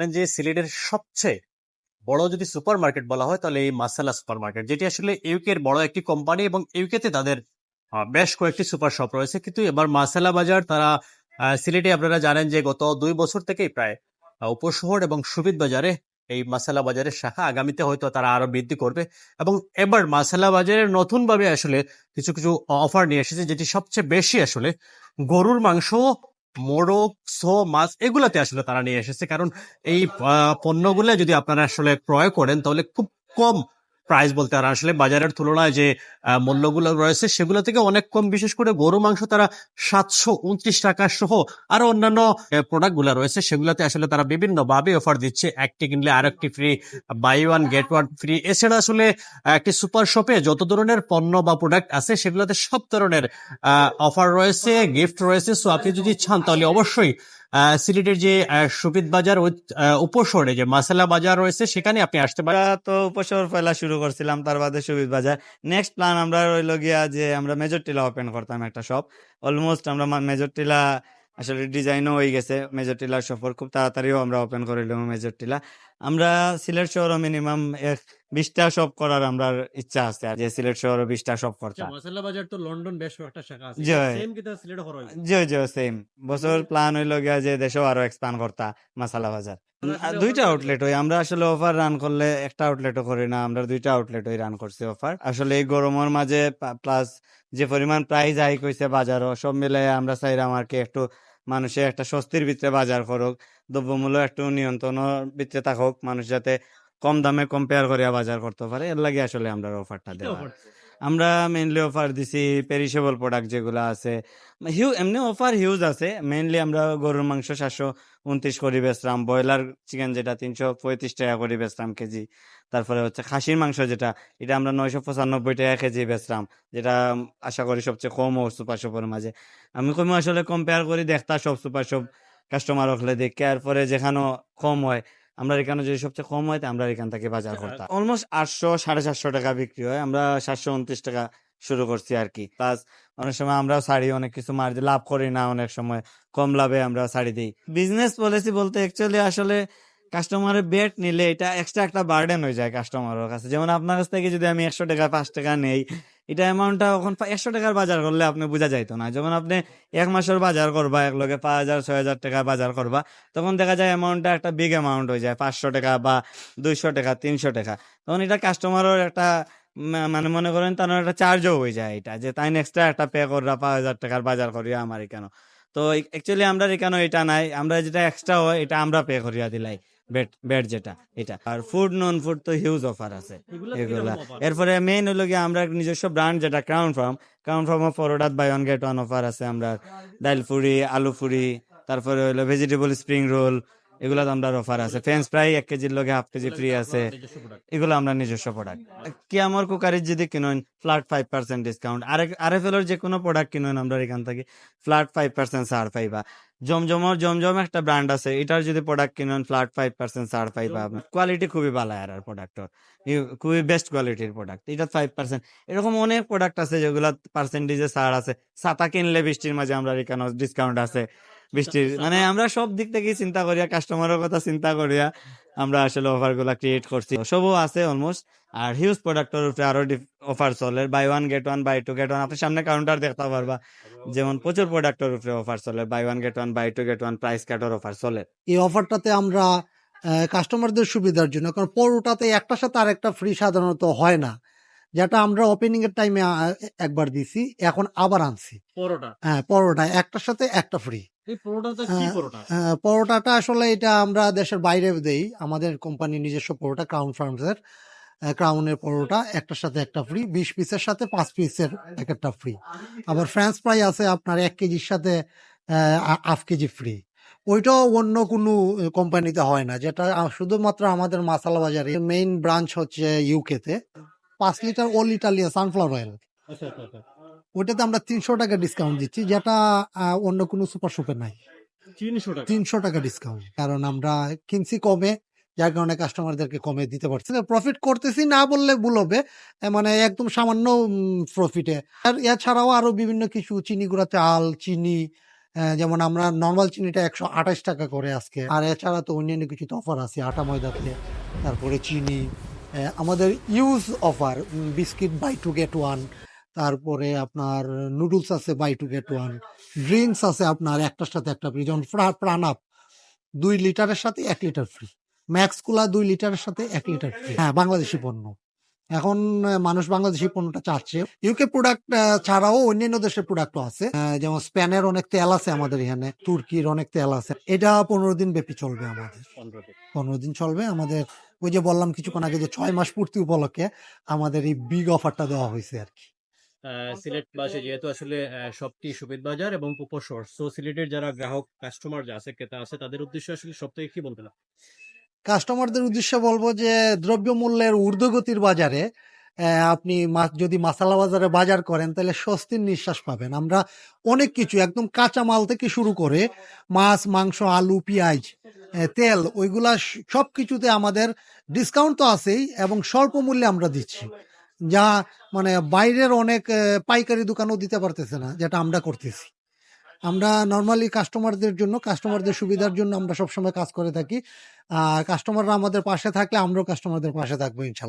যে সিলেটের সবচেয়ে বড় যদি সুপার মার্কেট বলা হয়, তাহলে এই মাসালা সুপার মার্কেট যেটি আসলে ইউকে এর বড় একটি কোম্পানি এবং ইউকেতে তাদের বেশ কয়েকটি সুপার শপ রয়েছে। কিন্তু এবার মাসালা বাজার, তারা সিলেটে আপনারা জানেন যে গত দুই বছর থেকেই প্রায় উপশহর এবং সুবিদ বাজারে এই মাসালা বাজারের শাখা আগামীতে হয়তো তারা আরও বৃদ্ধি করবে। এবং এবার মাসালা বাজারে নতুন ভাবে আসলে কিছু কিছু অফার নিয়ে এসেছে, যেটি সবচেয়ে বেশি আসলে গরুর মাংস মোরগ সো মাছ এগুলাতে আসলে তারা নিয়ে এসেছে। কারণ এই পণ্যগুলো যদি আপনারা আসলে ক্রয় করেন, তাহলে খুব কম প্রাইস বলতে আর আসলে বাজারের তুলনায় যে মূল্যগুলো রয়েছে সেগুলো থেকে অনেক কম, বিশেষ করে গরু মাংস তারা সাতশো উনত্রিশ টাকা সহ আরও অন্যান্য প্রোডাক্টগুলো রয়েছে সেগুলোতে আসলে তারা বিভিন্ন ভাবে অফার দিচ্ছে। একটি কিনলে আর একটি free buy one get one free এছাড়া আসলে একটি সুপার শপে যত ধরনের পণ্য বা প্রোডাক্ট আছে সেগুলোতে সব ধরনের অফার রয়েছে গিফট রয়েছে। সো আপনি যদি চান তাহলে অবশ্যই সিলেটের যে সুবিদ বাজার উপশহরে যে মাসালা বাজার রয়েছে, সেখানে আপনি আসতে পারেন। তো উপশহর ফেলা শুরু করছিলাম, তার বাদে সুবিদ বাজার। নেক্সট প্ল্যান আমরা রইল গিয়া যে আমরা মেজর টিলা ওপেন করতাম একটা শপ অলমোস্ট আমরা মেজর টিলা আসলে ডিজাইনও হয়ে গেছে। মেজর টিলার সফর খুব তাড়াতাড়িও আমরা ওপেন করে নিলাম মেজর টিলা আমরা সিলেট শহরও মিনিমাম বিশটা শপ করার আমরা ইচ্ছা আছে আর যে সিলেট শহরও বিশটা শপ করতাম মাসালা বাজার তো লন্ডন বেশ কয়েকটা শাখা আছে। সেম কিন্তু সিলেট হরো জি জি সেম বছর প্ল্যান হইল গিয়া যে দেশেও আরও এক্সপান্ড করতা মাসালা বাজার। দুইটা আউটলেট হয় আমরা আসলে অফার রান করলে একটা আউটলেটও করি না আমরা দুইটা আউটলেট হই রান করছি অফার আসলে এই গরমের মাঝে প্লাস যে পরিমাণ প্রাইস হাই কইছে বাজারও সব মিলে আমরা চাইলাম আর কি একটু মানুষে একটা স্বস্তির ভিতরে বাজার করুক দ্রব্যমূল্য একটু নিয়ন্ত্রণের ভিতরে থাকুক মানুষ যাতে কম দামে কম্পেয়ার করিয়া বাজার করতে পারে এর লাগে আসলে আমরা অফারটা দেওয়া। আমরা মেইনলি অফার দিছি পেরিশেবল প্রোডাক্ট যেগুলো আছে। হিউ এমনি অফার হিউজ আছে। মেইনলি আমরা গরুর মাংস সাতশো উনত্রিশ করে বেচলাম, ব্রয়লার চিকেন যেটা তিনশো পঁয়ত্রিশ টাকা করে বেচলাম কেজি। তারপরে হচ্ছে খাসির মাংস যেটা, এটা আমরা নয়শো পঁচানব্বই টাকা কেজি বেচলাম, যেটা আশা করি সবচেয়ে কম ও সুপার শপের মাঝে। আমি কমে আসলে কম্পেয়ার করি, দেখতা সব সুপার শপ কাস্টমার হলে দেখে আর পরে যেখানে কম হয় আমরা এখানে যদি সবচেয়ে কম হয় আমরা এখান থেকে বাজার করতাম। অলমোস্ট আটশো সাড়ে সাতশো টাকা বিক্রি হয়। আমরা সাতশো উনত্রিশ টাকা শুরু করছি আর কি। প্লাস অনেক সময় আমরাও শাড়ি অনেক কিছু মার লাভ করি না অনেক সময়। কম লাভে আমরা শাড়ি দিই। বিজনেস পলিসি বলতে অ্যাকচুয়ালি আসলে কাস্টমারের বেট নিলে এটা এক্সট্রা একটা বার্ডেন হয়ে যায় কাস্টমারের কাছে। যেমন আপনার কাছ থেকে যদি আমি একশো টাকা পাঁচ টাকা নেই এটা অ্যামাউন্টটা এখন একশো টাকার বাজার করলে আপনি বোঝা যাইতো না। যখন আপনি এক মাসের বাজার করবা, এক লগে পাঁচ হাজার, ছয় হাজার টাকা বাজার করবা, তখন দেখা যায় অ্যামাউন্টটা একটা বিগ অ্যামাউন্ট হয়ে যায়, পাঁচশো টাকা বা দুইশো টাকা, তিনশো টাকা। তখন এটা কাস্টমারের একটা মানে মনে করেন তার একটা চার্জও হয়ে যায় এটা, যে তাই এক্সট্রা একটা পে কররা, পাঁচ হাজার টাকার বাজার করিয়া আমার এখানে তো অ্যাকচুয়ালি আমরা এখানে এটা নাই, আমরা যেটা এক্সট্রা হয়, এটা আমরা পে করিয়া দিলাই। বেড বেড যেটা এটা। আর ফুড নন ফুড তো হিউজ অফার আছে। এগুলা এরপরে মেইন হলো গিয়ে আমরা নিজস্ব ব্র্যান্ড যেটা crown farm crown Farm পরোটাত buy one get one offer আছে। আমরা ডাল ফুরি আলু ফুরি তারপরে হলো ভেজিটেবল স্প্রিং রোল এগুলা আমরা অফার আছে। ফ্রেঞ্চ ফ্রাই এক কেজির লগে হাফ কেজি ফ্রি আছে। এগুলো আমরা নিজস্ব প্রোডাক্ট কি আমার কুকারির যদি কিনুন ফ্ল্যাট ফাইভ পার্সেন্ট ডিসকাউন্ট আরেক আরএফ এর যে কোনো প্রোডাক্ট কিনুন আমরা এখান থেকে ফ্ল্যাট ফাইভ পার্সেন্ট ছাড় পাইবা। জমজমর জমজম একটা ব্র্যান্ড আছে এটার যদি প্রোডাক্ট কিনেন ফ্ল্যাট ফাইভ পার্সেন্ট ছাড় পাইবা কোয়ালিটি খুবই ভালো আর আর প্রোডাক্টর খুবই বেস্ট কোয়ালিটির প্রোডাক্ট এটা ফাইভ পার্সেন্ট এরকম অনেক প্রোডাক্ট আছে যেগুলো পার্সেন্টেজে ছাড় আছে। ছাতা কিনলে বৃষ্টির মাঝে আমরা এখানে ডিসকাউন্ট আছে। বৃষ্টির মানে আমরা সব দিক থেকে চিন্তা করিয়া কাস্টমারের কথা চিন্তা করিয়া আমরা আসলে অফারগুলা ক্রিয়েট করছি। সবও আছে অলমোস্ট আর হিউজ প্রোডাক্টের উপরে আরও অফার চলে। Buy one get one buy two get one আপনি সামনে কাউন্টার দেখতে পারবা। যেমন প্রচুর প্রোডাক্টের উপরে অফার চলে। Buy one get one buy two get one price cutter offer চলে। এই অফারটাতে আমরা কাস্টমারদের সুবিধার জন্য কারণ পরোটাতে একটার সাথে আরেকটা ফ্রি সাধারণত হয় না। যেটা আমরা ওপেনিং এর টাইমে একবার দিছি এখন আবার আনছি। পরোটা। হ্যাঁ পরোটা একটার সাথে একটা ফ্রি পরোটাটা হ্যাঁ, পরোটাটা আসলে এটা আমরা দেশের বাইরে দেই। আমাদের কোম্পানি নিজস্ব পরোটা ক্রাউন ফার্মসের ক্রাউনের পরোটা একটার সাথে একটা ফ্রি বিশ পিসের সাথে পাঁচ পিসের এক একটা ফ্রি আবার ফ্রেঞ্চ ফ্রাই আছে আপনার এক কেজির সাথে হাফ কেজি ফ্রি ওইটাও অন্য কোনো কোম্পানিতে হয় না। যেটা শুধুমাত্র আমাদের মাসালা বাজারে মেইন ব্রাঞ্চ হচ্ছে ইউকেতে পাঁচ litre Olitalia sunflower oil ওইটাতে আমরা তিনশো টাকা ডিসকাউন্ট দিচ্ছি যেটা অন্য কোনো সুপার শপে নাই। তিনশো টাকা। তিনশো টাকা ডিসকাউন্ট কারণ আমরা কিনছি কমে যার কারণে কাস্টমারদেরকে কমে দিতে পারছি না। প্রফিট করতেছি না বললে ভুল হবে মানে একদম সামান্য প্রফিটে আর এছাড়াও আরও বিভিন্ন কিছু চিনি গুঁড়া চাল চিনি যেমন আমরা নর্মাল চিনিটা একশো আঠাশ টাকা করে আজকে। আর এছাড়া তো অন্যান্য কিছু তো অফার আছে আটা ময়দাতে তারপরে চিনি আমাদের use offer biscuit buy two get one তারপরে আপনার নুডলস আছে buy two get one drinks আছে আপনার একটার সাথে একটা ফ্রি যেমন প্রাণ আপ দুই লিটারের সাথে এক লিটার ফ্রি ম্যাক্স কুলা দুই লিটারের সাথে এক লিটার ফ্রি হ্যাঁ বাংলাদেশি পণ্য। এখন মানুষ বাংলাদেশি পণ্যটা চাচ্ছে। ইউকে প্রোডাক্ট ছাড়াও অন্যান্য দেশের প্রোডাক্টও আছে। যেমন স্পেনের অনেক তেল আছে আমাদের এখানে তুর্কির অনেক তেল আছে। এটা পনেরো দিন ব্যাপী চলবে আমাদের। পনেরো দিন। চলবে। আমাদের ওই যে বললাম কিছুক্ষণ আগে যে ছয় মাস পূর্তি উপলক্ষে আমাদের এই বিগ অফারটা দেওয়া হয়েছে আর কি। আহ, সিলেটবাসী যেহেতু আসলে সবটি সুবিধ বাজার এবং উপশহর সো সিলেটের যারা গ্রাহক কাস্টমার যে আছে ক্রেতা আছে তাদের উদ্দেশ্যে আসলে সব থেকে কি বলতে না কাস্টমারদের উদ্দেশ্যে বলব যে দ্রব্যমূল্যের ঊর্ধ্বগতির বাজারে আহ, আপনি যদি মাসালা বাজারে বাজার করেন তাহলে স্বস্তির নিঃশ্বাস পাবেন। আমরা অনেক কিছু একদম কাঁচা মাল থেকে শুরু করে মাছ মাংস আলু পেঁয়াজ আহ, তেল ওইগুলা স- সবকিছুতে আমাদের ডিসকাউন্ট তো আছেই এবং স্বল্প মূল্যে আমরা দিচ্ছি। যা মানে বাইরের অনেক পাইকারি দোকানও দিতে পারতেছে না, যেটা আমরা করতেছি। আমরা নর্মালি কাস্টমারদের জন্য কাস্টমারদের সুবিধার জন্য আমরা সবসময় কাজ করে থাকি। কাস্টমাররা আমাদের পাশে থাকলে আমরাও কাস্টমারদের পাশে থাকব, ইনশাল্লাহ।